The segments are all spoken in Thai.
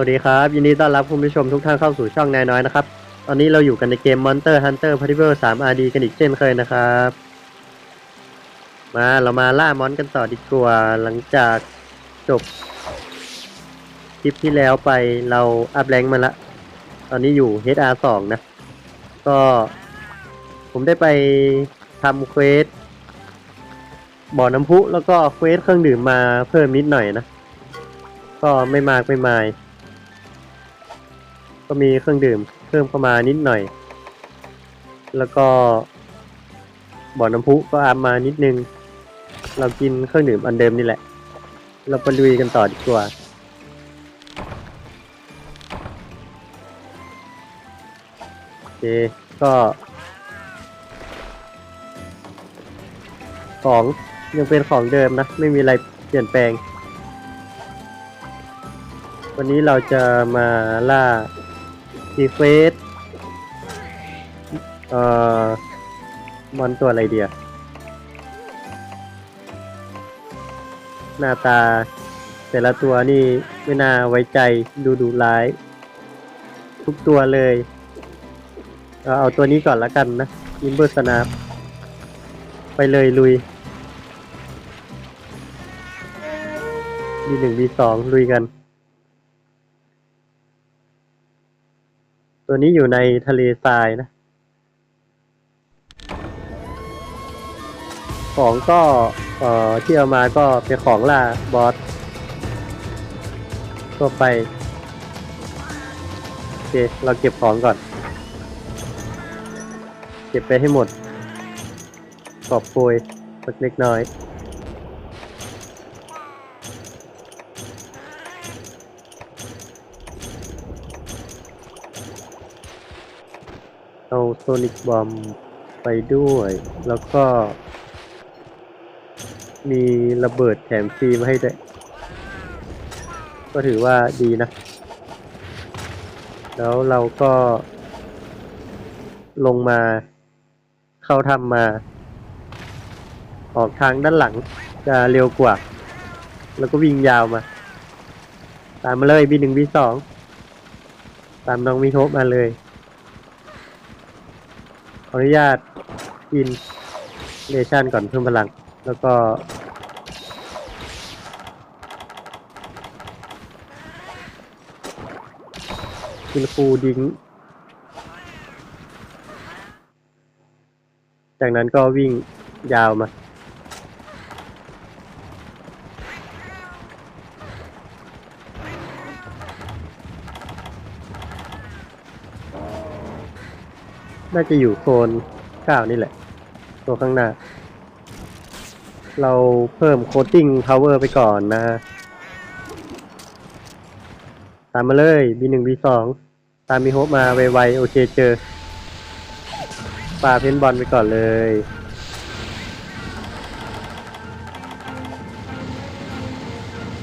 วัสดีครับ ยินดีต้อนรับคุณผู้ชมทุกท่านเข้าสู่ช่องนายน้อยนะครับ ตอนนี้เราอยู่กันในเกม Monster Hunter p a r t i c l e 3 RD กันอีกเช่นเคยนะครับ มาเรามาล่ามอนกันต่อดีกว่าหลังจากจบคลิปที่แล้วไปเราอัพแรงค์มาละ ตอนนี้อยู่ HR 2นะ ก็ผมได้ไปทำเควสบ่อน้ำพุแล้วก็เควสเครื่องดื่มมาเพิ่มนิดหน่อยนะ ก็ไม่มากไม่มาย ก็มีเครื่องดื่มเพิ่มเข้ามานิดหน่อย แล้วก็บ่อน้ำพุก็อาบมานิดนึง เรากินเครื่องดื่มอันเดิมนี่แหละ เราไปลุยกันต่อดีกว่าโอเคก็ของยังเป็นของเดิมนะ ไม่มีอะไรเปลี่ยนแปลง วันนี้เราจะมาล่า ทีเฟสเอ่อมอนตัวอะไรเดียหน้าตา แต่ละตัวนี่ไม่น่าไว้ใจดูดูร้าย ทุกตัวเลย เอาเอาตัวนี้ก่อนละกันนะยิมเบอร์สนาไปเลยลุย B หนึ่ง B สองลุยกัน ตัวนี้อยู่ในทะเลทรายนะ ของก็เอ่อที่เอามาก็เป็นของล่าบอสทั่วไป โอเค เราเก็บของก่อน เก็บไปให้หมดกอบโกยสักเล็กน้อย โซนิกบอมไปด้วย แล้วก็ มีระเบิดแถมฟรีมาให้ด้วย ก็ถือว่าดีนะ แล้วเราก็ลงมาเข้าทำมา ออกทางด้านหลังจะเร็วกว่า แล้วก็วิ่งยาวมา ตามมาเลยบีหนึ่งบีสองตามน้องมิโฮะมาเลย ออนุญาตกินเลชั่นก่อนเพิ่มพลัง แล้วก็กินฟูดิง จากนั้นก็วิ่งยาวมา น่าจะอยู่โซนเก้านี่แหละ ตัวข้างหน้า เราเพิ่มโคตติ้งพาวเวอร์ไปก่อนนะ ตามมาเลย B1 B2 ตามมีโฮปมาไวๆ โอเคเจอปาเพนบอลไปก่อนเลย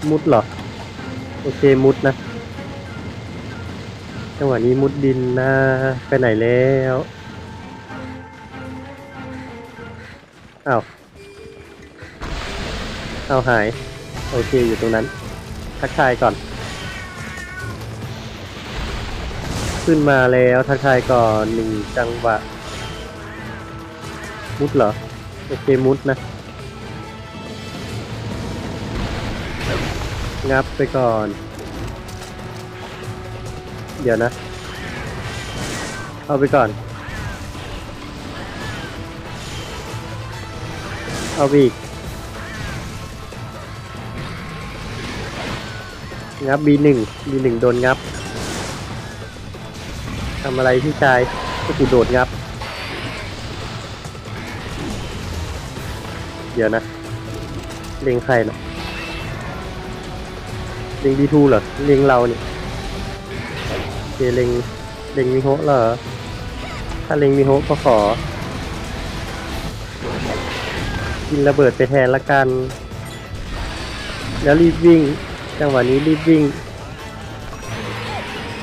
มุดเหรอ โอเคมุดนะจังหวะนี้มุดดินนะ ไปไหนแล้ว อ้าวอ้าหาย โอเคอยู่ตรงนั้น ทักทายก่อน ขึ้นมาแล้วทักทายก่อนหนึ่งจังหวะ มุดเหรอ โอเคมุดนะ งับไปก่อน เดี๋ยวนะ เอาไปก่อน เอาไปอีกงับ B1 B1 โดนงับทำอะไรพี่ชายก็กูโดดงับ เดี๋ยวนะ เล็งใครนะเล็งดีทูเหรอ เล็งเราเนี่ยเคเล็งเล็งมิโฮเหรอ ถ้าเล็งมิโฮก็ขอ กินระเบิดไปแทนละกัน แล้วรีบวิ่ง จังหวะนี้รีบวิ่ง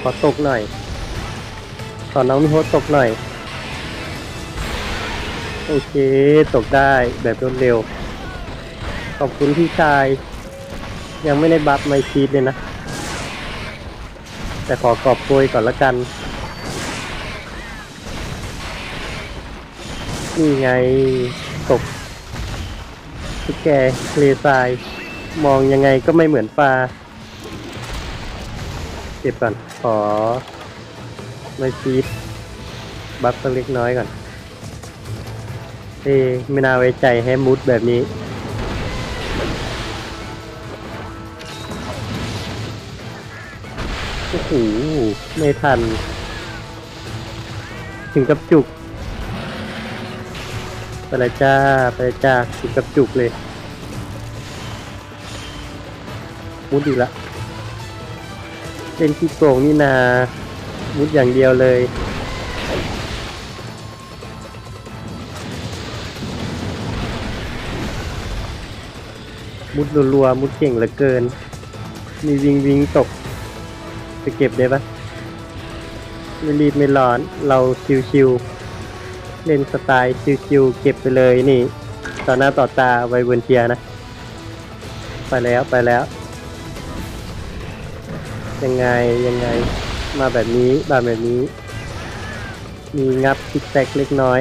ขอตกหน่อย ขอน้องมิโฮตกหน่อย โอเค ตกได้แบบรวดเร็ว ขอบคุณพี่ชาย ยังไม่ได้บัฟไมค์ชีดเลยนะ แต่ขอกอบโกยก่อนละกันนี่ไงตกุกแกทะเลทราย มองยังไงก็ไม่เหมือนปลาเก็บก่อน ขอไม่ชีดบัฟสักเล็กน้อยก่อนเอ้ไม่น่าไว้ใจให้มุดแบบนี้ โอ้โห ไม่ทัน ถึงกับจุก ไปเลยจ้าไปเลยจ้าถึงกับจุกเลยมุดอีกละเล่นที่โกงนี่นามุดอย่างเดียวเลยมุดรัวๆมุดเก่งเหลือเกิน มีวิงวิงตก จะเก็บได้ปะไม่รีบไม่ร้อน เราชิวๆ เล่นสไตล์ชิวๆเก็บไปเลยนี่ต่อหน้าต่อตาไวเวนเทียนะ ไปแล้วไปแล้ว ยังไงยังไงมาแบบนี้มาแบบนี้ มีงับซิกแซกเล็กน้อย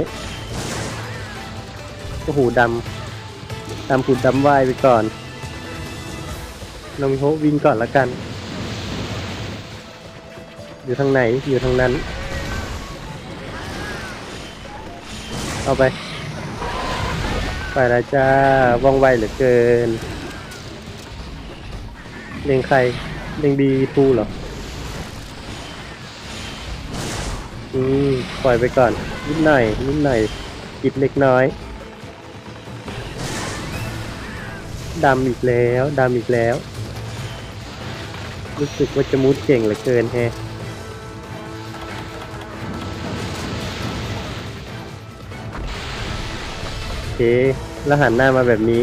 ก็หูดำดำผุดดำว่ายไปก่อนนมโฮวิ่งก่อนละกัน อยู่ทางไหนอยู่ทางนั้น เอาไป ไปแล้วจ้าว่องไวเหลือเกินเล็งใครเล็งบีทูเหรอ อืม ปล่อยไปก่อน นิดหน่อย นิดหน่อยกิบเล็กน้อยดำอีกแล้วดำอีกแล้ว รู้สึกว่าจะมุดเก่งเหลือเกินแฮะ เคแล้วหันหน้ามาแบบนี้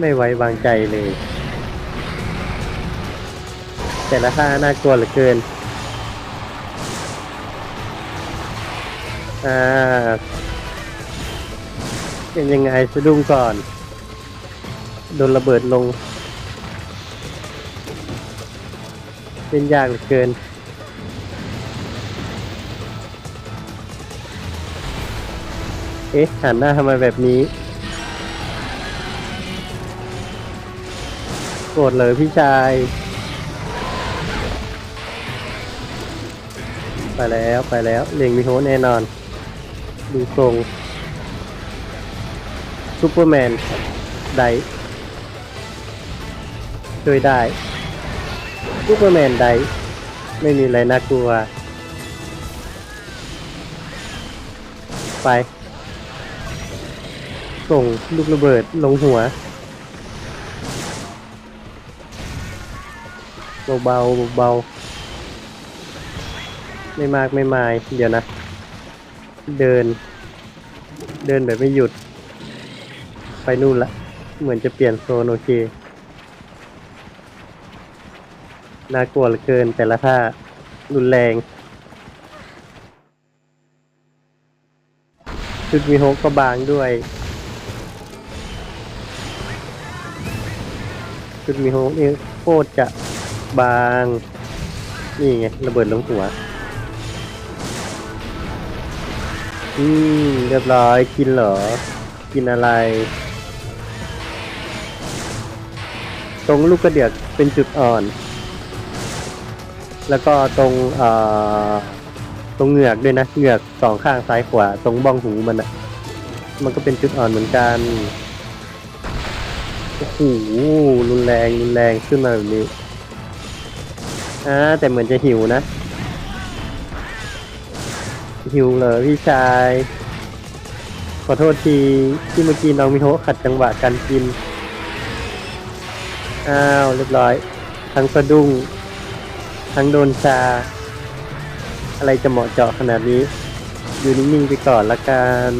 ไม่ไว้วางใจเลย แต่ละท่าน่ากลัวเหลือเกิน อ่า เป็นยังไงสะดุ้งก่อน โดนระเบิดลง เป็นยากเหลือเกิน เอ๊ะหันหน้าทำไมแบบนี้ โกรธเลยพี่ชาย ไปแล้วไปแล้วเลียงมีโฮแน่นอน ดูทรงซูเปอร์แมนไดช่วยได้ซูเปอร์แมนไดไม่มีอะไรน่ากลัว ไป ส่งลูกระเบิดลงหัวเบาๆเบาๆไม่มากไม่มาย เดี๋ยวนะ เดิน เดินแบบไม่หยุด ไปนู่นละ เหมือนจะเปลี่ยนโซนโอเค น่ากลัวเหลือเกินแต่ละท่ารุนแรงชุดมีโฮกก็บางด้วย ชุดมีโฮกนี่โคตรจะบาง นี่ไงระเบิดลงหัว อืมเรียบร้อยกินเหรอ กินอะไร ตรงลูกกระเดือกเป็นจุดอ่อน แล้วก็ตรงเอ่อตรงเหงือกด้วยนะเหงือกสองข้างซ้ายขวาตรงบ้องหูมันอะมันก็เป็นจุดอ่อนเหมือนกัน โอ้โหรุนแรงรุนแรงขึ้นมาแบบนี้อ่าแต่เหมือนจะหิวนะ หิวเหรอพี่ชาย ขอโทษทีที่เมื่อกี้น้องมิโฮขัดจังหวะการกิน อ้าวเรียบร้อย ทั้งสะดุ้ง ทั้งโดนชา อะไรจะเหมาะเจาะขนาดนี้ อยู่นิ่งๆไปก่อนละกัน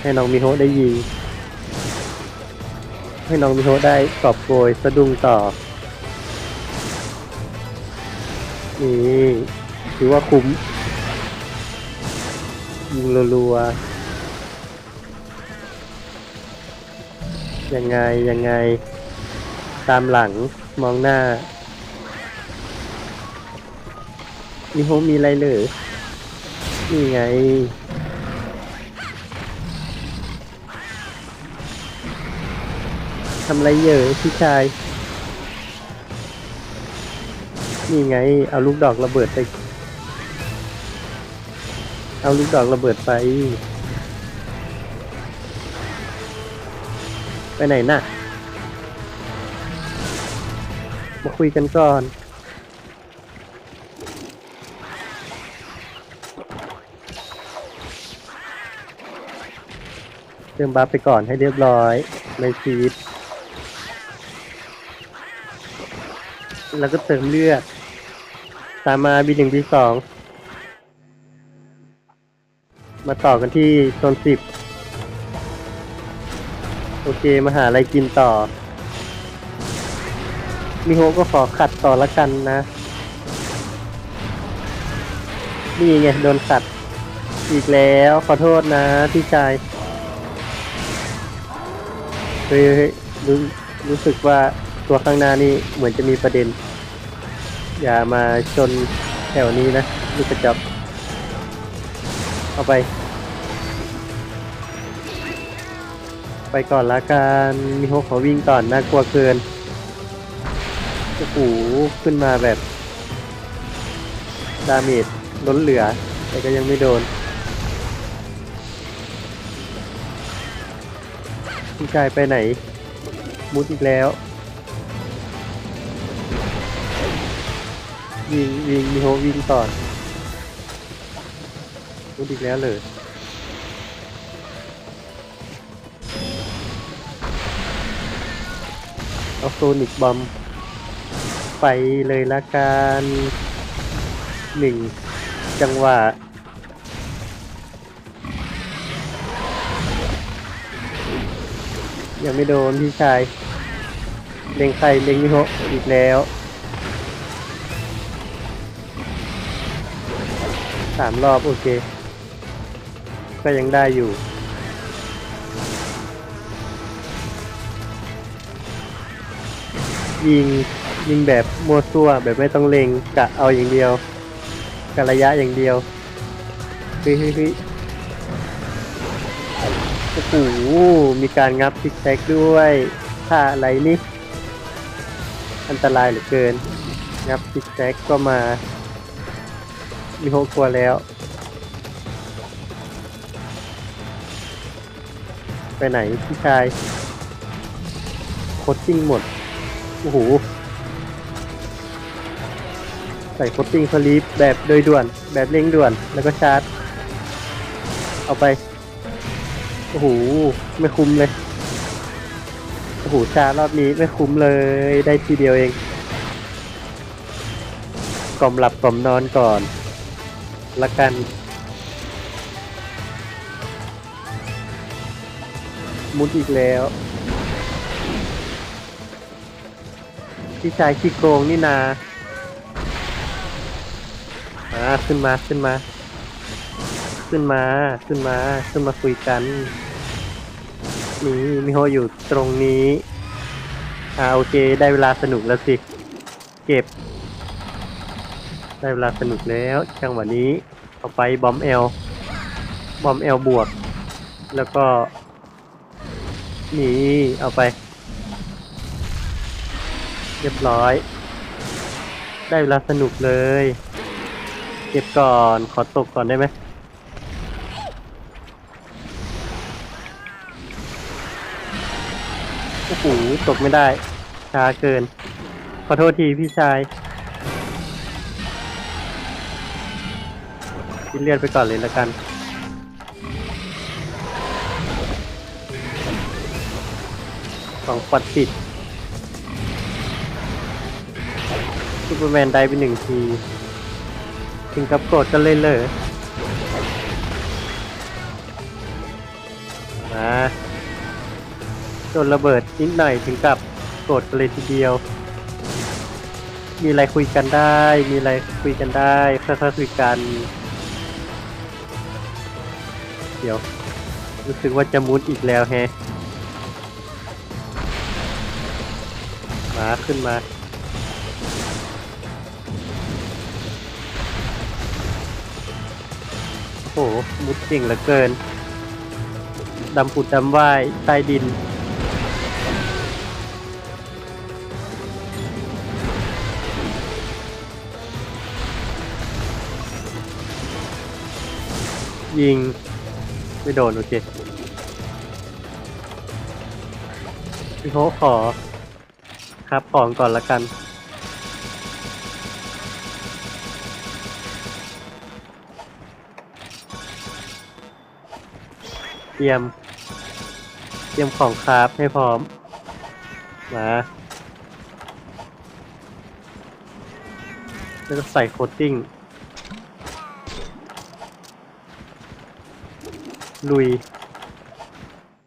ให้น้องมิโฮได้ยิง ให้น้องมิโฮได้กอบโกยสะดุ้งต่อ นี่ถือว่าคุ้ม ยิงรัวๆยังไง ยังไง ตามหลังมองหน้ามีโฮมีอะไรเหรอนี่ไงำไรเยอะพี่ชาย นี่ไง เอาลูกดอกระเบิดไป เอาลูกดอกระเบิดไป ไปไหนน่ะ มาคุยกันก่อนเติมบัฟไปก่อนให้เรียบร้อยในชีวิต แล้วก็เติมเลือด ตามมาบีหนึ่งบีสองมาต่อกันที่โซนสิบโอเคมาหาอะไรกินต่อ มิโฮก็ขอขัดต่อละกันนะ นี่ไงโดนขัด อีกแล้วขอโทษนะพี่ชาย เฮ้ยเฮ้ยรู้รู้สึกว่า ตัวข้างหน้านี่เหมือนจะมีประเด็น อย่ามาชนแถวนี้นะลูกกระจอกเอาไป ไปก่อนละกันมีโฮขอวิ่งก่อนน่ากลัวเกินโอ้โหขึ้นมาแบบ ดาเมจล้นเหลือ แต่ก็ยังไม่โดนพี่ชายไปไหน มุดอีกแล้ว วิ่งวิ่งมีโฮวิ่งก่อนมุดอีกแล้วเลยเอาโซนิกบอมไปเลยละกันหนึ่งจังหวะยังไม่โดนพี่ชายเล็งใครเล็งมิโฮอีกแล้วามรอบโอเค ก็ยังได้อยู่ ยิงยิงแบบมัวซั่วแบบไม่ต้องเล็งกะเอาอย่างเดียวกะระยะอย่างเดียวเฮ้ยเฮ้ยเฮ้ยโอ้โหมีการงับซิกแซกด้วยท่าอะไรนี่ อันตรายเหลือเกิน งับซิกแซกก็มา มีโฮกลัวแล้ว ไปไหนพี่ชายโคตติ้งหมด โอ้โห ใส่โคตติ้งสลีปแบบโดยด่วน แบบเร่งด่วน แล้วก็ชาร์จ เอาไป โอ้โห ไม่คุ้มเลย โอ้โห ชาร์จรอบนี้ไม่คุ้มเลย ได้ทีเดียวเองกล่อมหลับกล่อมนอนก่อน ละกันมุดอีกแล้ว พี่ชายขี้โกงนี่นามาขึ้นมาขึ้นมา ขึ้นมาขึ้นมาขึ้นมาคุยกันนี่มิโฮอยู่ตรงนี้อ่าโอเค ได้เวลาสนุกแล้วสิ เก็บ ได้เวลาสนุกแล้วจังหวะนี้เอาไปบอมเอลบอมเอลบวก แล้วก็นี่เอาไป เรียบร้อย ได้เวลาสนุกเลย เก็บก่อนขอตกก่อนได้ไหมโอ้โหตกไม่ได้ช้าเกิน ขอโทษทีพี่ชาย กินเลือดไปก่อนเลยแล้วกัน สองปัดติดซูเปอร์แมนได้ไปหนึ่งที ถึงกับโกรธกันเลยเลยมาโดนระเบิดนิดหน่อยถึงกับโกรธกันเลยทีเดียว มีอะไรคุยกันได้ มีอะไรคุยกันได้ค่อยๆคุยกัน เดี๋ยว รู้สึกว่าจะมุดอีกแล้วแฮะมาขึ้นมาโหมุดเก่งเหลือเกิน ดำปุดดำว่ายใต้ดินยิง ไม่โดน โอเคพี่โฮขอ ครับของก่อนละกัน เตรียม เตรียมของคราฟให้พร้อม มาแล้วก็ใส่โคตติ้ง ลุย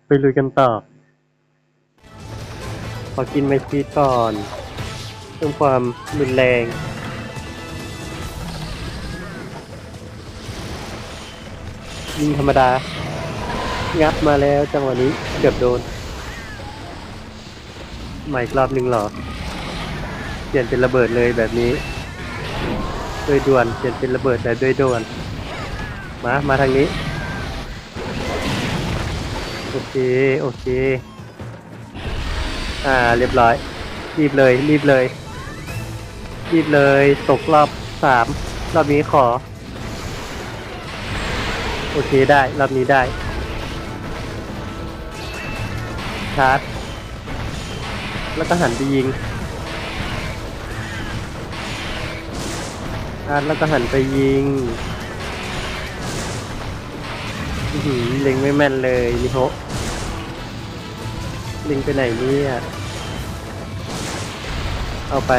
ไปลุยกันต่อ ขอกินไมซีดก่อนเพิ่มความรุนแรงยิงธรรมดา งับมาแล้วจังหวะนี้เกือบโดน ใหม่รอบหนึ่งหรอ เปลี่ยนเป็นระเบิดเลยแบบนี้ โดยด่วน เปลี่ยนเป็นระเบิดแบบโดยด่วน มา มาทางนี้ โอเค โอเค อ่า เรียบร้อย รีบเลย รีบเลย รีบเลย ตกรอบสามรอบนี้ขอ โอเคได้ รอบนี้ได้ ชาร์จ แล้วก็หันไปยิง ชาร์จแล้วก็หันไปยิง หือเล็งไม่แม่นเลยนิโฮเล็งไปไหนเนี่ยเอาไป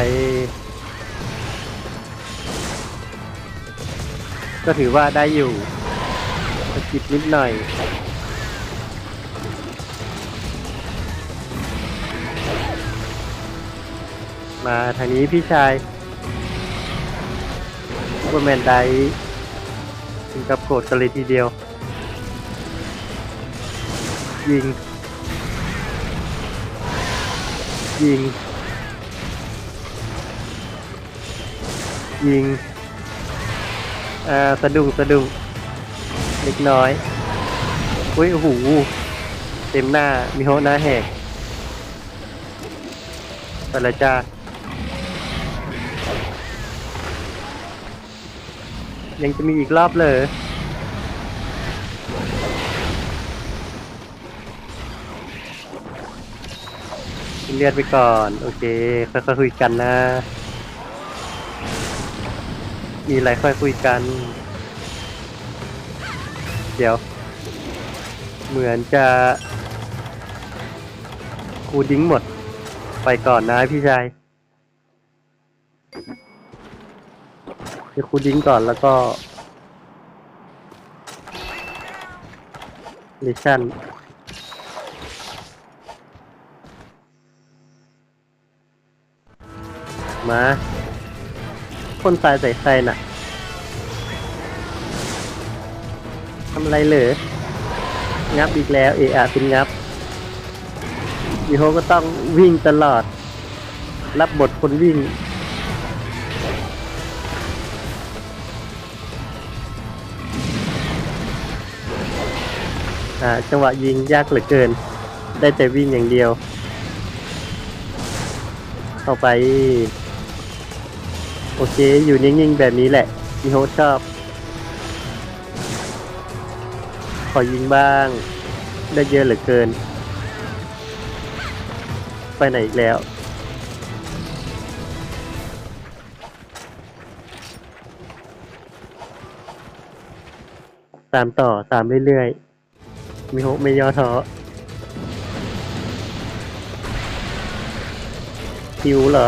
ก็ถือว่าได้อยู่สะกิดนิดหน่อยมาทางนี้พี่ชายซูเปอร์แมนไดถึงกับโกรธกันเลยทีเดียว ยิง ยิง ยิง อ่า สะดุ้งสะดุ้งเล็กน้อย อุ้ยโอ้โหเต็มหน้า มีโหหน้าแหกไปเลยจ้ายังจะมีอีกรอบเลย เลือดไปก่อน โอเคค่อยๆคุยกันนะ มีอะไรค่อยคุยกัน เดี๋ยว เหมือนจะคูดิ้งหมด ไปก่อนนะพี่ชายเดี๋ยวครูดิ้งก่อนแล้วก็ลิชั่น มาพ่นทรายใส่ใครน่ะทำอะไรเหรองับอีกแล้วเออะเป็นงับยีโฮก็ต้องวิ่งตลอด รับบทคนวิ่งอ่าจังหวะยิงยากเหลือเกิน ได้แต่วิ่งอย่างเดียว เข้าไป โอเค อยู่นิ่งๆแบบนี้แหละมีโฮชอบ ขอยิงบ้าง ได้เยอะเหลือเกิน ไปไหนอีกแล้ว ตามต่อตามเรื่อยๆ มีโฮไม่ย่อท้อคิวเหรอ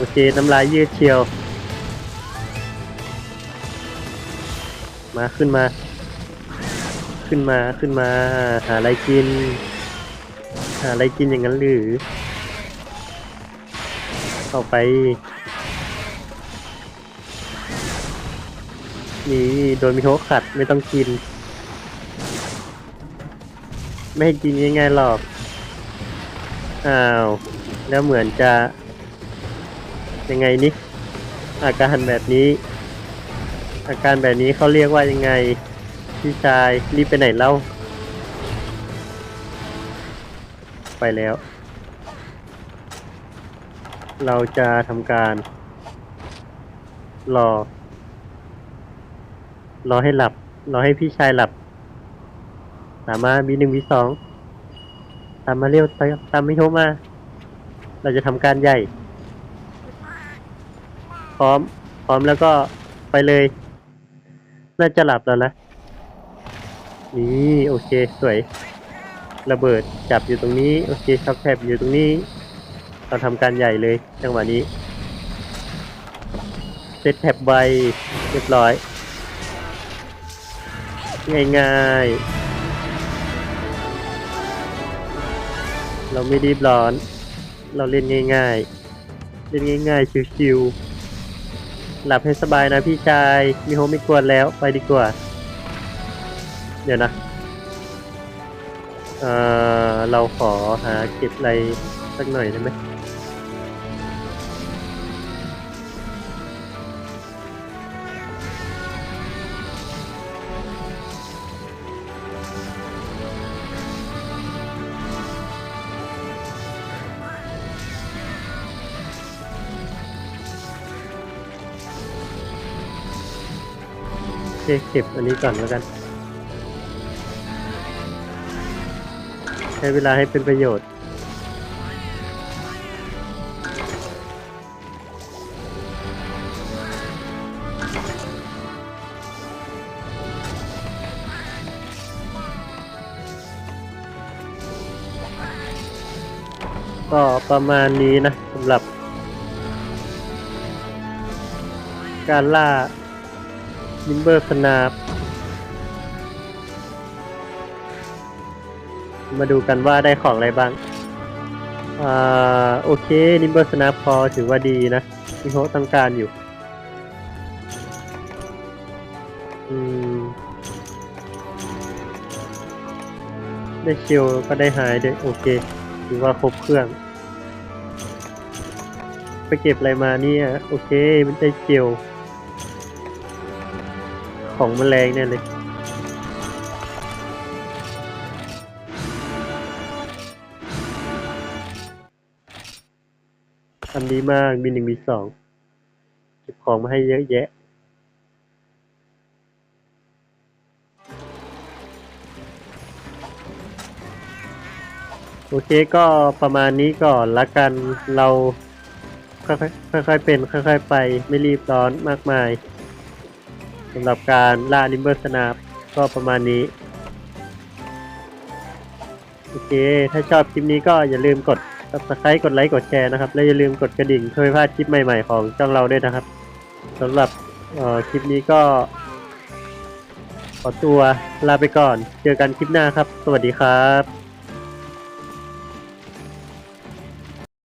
โอเค น้ำลายยืดเชียว มาขึ้นมา ขึ้นมาขึ้นมา หาอะไรกิน หาอะไรกินอย่างนั้นหรือ เข้าไป นี่โดนมิโทขัดไม่ต้องกิน ไม่ให้กินง่ายๆหรอก อ้าว แล้วเหมือนจะ ยังไงนี่อาการแบบนี้ อาการแบบนี้เขาเรียกว่ายังไง พี่ชายรีบไปไหนเล่า ไปแล้ว เราจะทำการ รอ รอให้หลับ รอให้พี่ชายหลับตามมาบีหนึ่งบีสองตามมาเร็วตามไม่โทรมา เราจะทำการใหญ่ พร้อม พร้อมแล้วก็ไปเลย น่าจะหลับแล้วนะนี่โอเคสวย ระเบิดจับอยู่ตรงนี้ โอเคช็อคแทบอยู่ตรงนี้เราทำการใหญ่เลยจังหวะนี้เซตแทบใบเรียบร้อย ง่ายๆ เราไม่รีบร้อน เราเล่นง่ายๆ เล่นง่ายๆ ชิวๆ หลับให้สบายนะพี่ชาย มีโฮมไม่กวนแล้ว ไปดีกว่า เดี๋ยวนะ เอ่อเราขอหาเก็บอะไรสักหน่อยได้ไหม เคเก็บอันนี้ก่อนแล้วกัน ใช้เวลาให้เป็นประโยชน์ก็ประมาณนี้นะสำหรับ การล่า มิมเบอร์สนาปมาดูกันว่าได้ของอะไรบ้าง อ่า โอเคนิมเบอร์สนาปพอถือว่าดีนะที่เขาต้องการอยู่ อืม ได้เชียวก็ได้หายด้วยโอเค ถือว่าครบเครื่อง ไปเก็บอะไรมาเนี่ย โอเค มันได้เชียว ของแมลงเนี่ยเลยทำดีมากมีหนึ่งมีสองเก็บของมาให้เยอะแยะโอเคก็ประมาณนี้ก่อนละกันเราค่อยๆค่อยๆเป็นค่อยๆไปไม่รีบร้อนมากมาย สำหรับการล่าลิมเบอร์สนาปก็ประมาณนี้ โอเค ถ้าชอบคลิปนี้ก็อย่าลืมกด subscribe กดไลค์กดแชร์นะครับ และอย่าลืมกดกระดิ่งเพื่อไม่พลาดคลิปใหม่ๆของช่องเราด้วยนะครับสำหรับคลิปนี้ก็ ขอตัวลาไปก่อน เจอกันคลิปหน้าครับ สวัสดีครับ